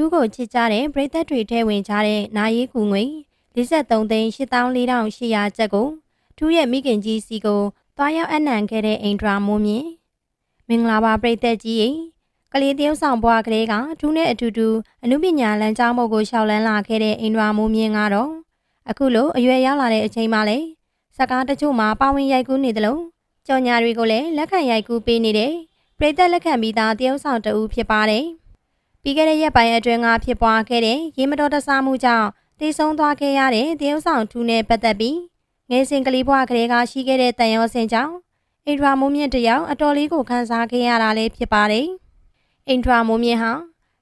ထူးကိုချစ်ကြတဲ့ပရိသတ်တွေထဲဝင်ကြတဲ့နာရီကူငွေ53သိန်း84,800ကျပ်ကိုထူးရဲ့မိခင်ကြီးစီကိုတွားရောက်အနံခဲ့တဲ့အိန္ဒြာမိုးမြင့်မင်္ဂလာပါပရိသတ်ကြီးရေကလေးတယောက်ဆောင်ဘွားကလေးကထူးနဲ့အတူတူအမှုပညာလမ်းကြောင်းဘုတ်ကိုရှောက်လန်းလာခဲ့တဲ့အိန္ဒြာမိုးမြင့်ကတော့အခုလိုအရွယ်ရောက်လာတဲ့အချိန်မှလည်းစကားတချို့မှာပါဝင်ရိုက်ကူးနေသလိုကြော်ညာတွေကိုလည်းလက်ခံရိုက်ကူးပေးနေတဲ့ပရိသတ်လက်ခံပြီးသားတယောက်ဆောင်တဦးဖြစ်ပါတယ် ပြီးခဲ့တဲ့ရက်ပိုင်းအတွင်းကဖြစ်ပွားခဲ့တဲ့ရေမတော်တဆမှုကြောင့်တည်ဆုံသွားခဲ့ရတဲ့တယောက်ဆောင်ထူးနဲ့ပတ်သက်ပြီးငယ်စဉ်ကလေးဘွားကလေးကရှိခဲ့တဲ့တန်ရောစင်ကြောင့်အိန္ဒြာမိုးမြင့်တယောက်အတော်လေးကိုခန်းစားခဲ့ရတာလည်းဖြစ်ပါတယ်အိန္ဒြာမိုးမြင့်ဟာ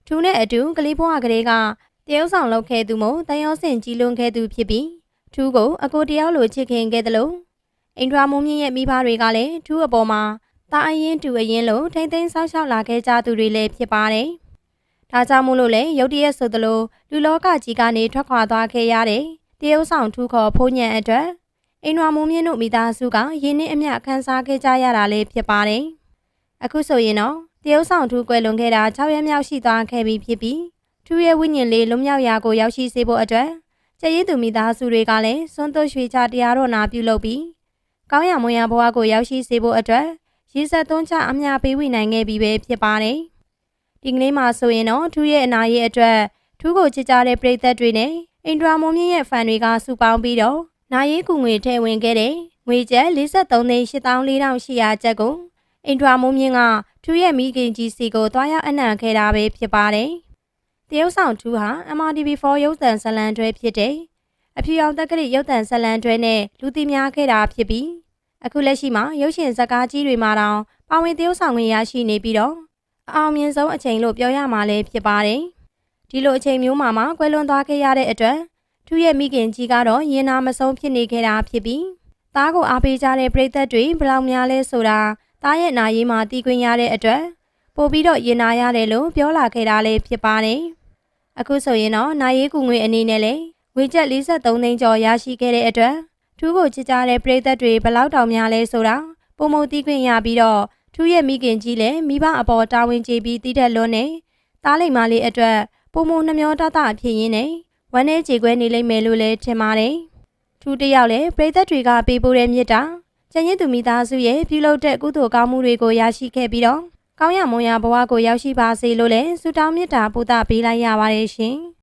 ထူးနဲ့အတူကလေးဘွားကလေးကတယောက်ဆောင်လုပ်ခဲ့သူမို့တန်ရောစင်ကြီးလွန်ခဲ့သူဖြစ်ပြီးထူးကိုအကိုတယောက်လိုချစ်ခင်ခဲ့တယ်လို့အိန္ဒြာမိုးမြင့်ရဲ့မိဘတွေကလည်းထူးအပေါ်မှာတာအရင်တူအရင်လို့ထိမ့်သိမ်းဆောက်ရှောက်လာခဲ့ကြသူတွေလည်းဖြစ်ပါတယ်။ ဒါကြောင့်မို့လို့လေရုတ်တရက်ဆိုသလိုလူလောကကြီးကနေထွက်ခွာသွားခဲ့ရတဲ့တရုတ်ဆောင်ထူးခေါ်ဖိုးညံအတွက်အိန္ဒြာမိုးမြင့်တို့မိသားစုကရင်းနှီးအမျှခန်းစားခဲ့ကြရတာလည်းဖြစ်ပါတယ်။အခုဆိုရင်တော့တရုတ်ဆောင်ထူးကွယ်လွန်ခဲ့တာ6ရက်မြောက်ရှိသွားခဲ့ပြီဖြစ်ပြီးထူးရဲ့ဝိညာဉ်လေးလွံ့မြောက်ရာကိုရောက်ရှိစေဖို့အတွက်ကျရည်သူမိသားစုတွေကလည်းစွန့်သွရွှေချတရားတော်နာပြုလုပ်ပြီးကောင်းရမွန်ရဘဝကိုရောက်ရှိစေဖို့အတွက်ရည်စက်သွန်းချအမြပေးဝေနိုင်ခဲ့ပြီပဲဖြစ်ပါတယ်။ ဒီကနေ့မှာဆိုရင်တော့ထူးရဲ့အနာရဲ့အတွက်ထူးကိုချစ်ကြတဲ့ပရိသတ်တွေနဲ့အင်ဒရာမုံမြင့်ရဲ့ဖန်တွေကစုပေါင်းပြီးတော့နာရီကူငွေထည့်ဝင်ခဲ့တဲ့ငွေကျပ်53သိန်း84,800ကျပ်ကိုအင်ဒရာမုံမြင့်ကထူးရဲ့မိခင်ကြီးစီကိုတွားရောက်အနံ့ခဲ့တာပဲဖြစ်ပါတယ်။တရုတ်ဆောင်ထူးဟာ MRTV4 ရုပ်သံဇလံတွဲဖြစ်တဲ့အဖြူရောင်တက်ကလေးရုပ်သံဇလံတွဲနဲ့လူသိများခဲ့တာဖြစ်ပြီးအခုလက်ရှိမှာရုပ်ရှင်ဇာတ်ကားကြီးတွေမှာတောင်ပါဝင်သရုပ်ဆောင်ခွင့်ရရှိနေပြီးတော့ အအောင်မြင်ဆုံးအချိန်လို့ပြောရမှာလည်းဖြစ်ပါတယ်။ဒီလိုအချိန်မျိုးမှာမှကွယ်လွန်သွားခဲ့ရတဲ့အတွက်သူရဲ့မိခင်ကြီးကတော့ရင်နာမဆုံးဖြစ်နေခဲ့တာဖြစ်ပြီးသားကိုအားပေးကြတဲ့ပရိသတ်တွေဘယ်လောက်များလဲဆိုတာသားရဲ့နာရေးမှာတီးခွင့်ရတဲ့အတွက်ပို့ပြီးတော့ရင်နာရတယ်လို့ပြောလာခဲ့တာလည်းဖြစ်ပါတယ်။အခုဆိုရင်တော့နာရေးကူငွေအနေနဲ့လည်းဝေကျက်43သိန်းကျော်ရရှိခဲ့တဲ့အတွက်ထူးကိုချစ်ကြတဲ့ပရိသတ်တွေဘလောက်တောင်များလဲဆိုတာပုံမတီးခွင့်ရပြီးတော့ ထူးရဲ့မိခင်ကြီးလည်းမိဘအပေါ်တာဝန်ကျေပြီးတည်တဲ့လွန်းနဲ့တားလိမ်မလေးအတွက်ပုံမနှမျောတတအဖြစ်ရင်းနဲ့ဝမ်းနဲ့ကြေခွဲနေလိမ့်မယ်လို့လည်းထင်ပါတယ်။ထူးတယောက်လည်းပရိသတ်တွေကပေးပို့တဲ့မြစ်တာကျန်ရစ်သူမိသားစုရဲ့ပြုလုပ်တဲ့ကုသိုလ်ကောင်းမှုတွေကိုရရှိခဲ့ပြီးတော့ကောင်းရမွန်ရဘဝကိုရောက်ရှိပါစေလို့လည်းဆုတောင်းမေတ္တာပို့သပေးလိုက်ရပါတယ်ရှင်။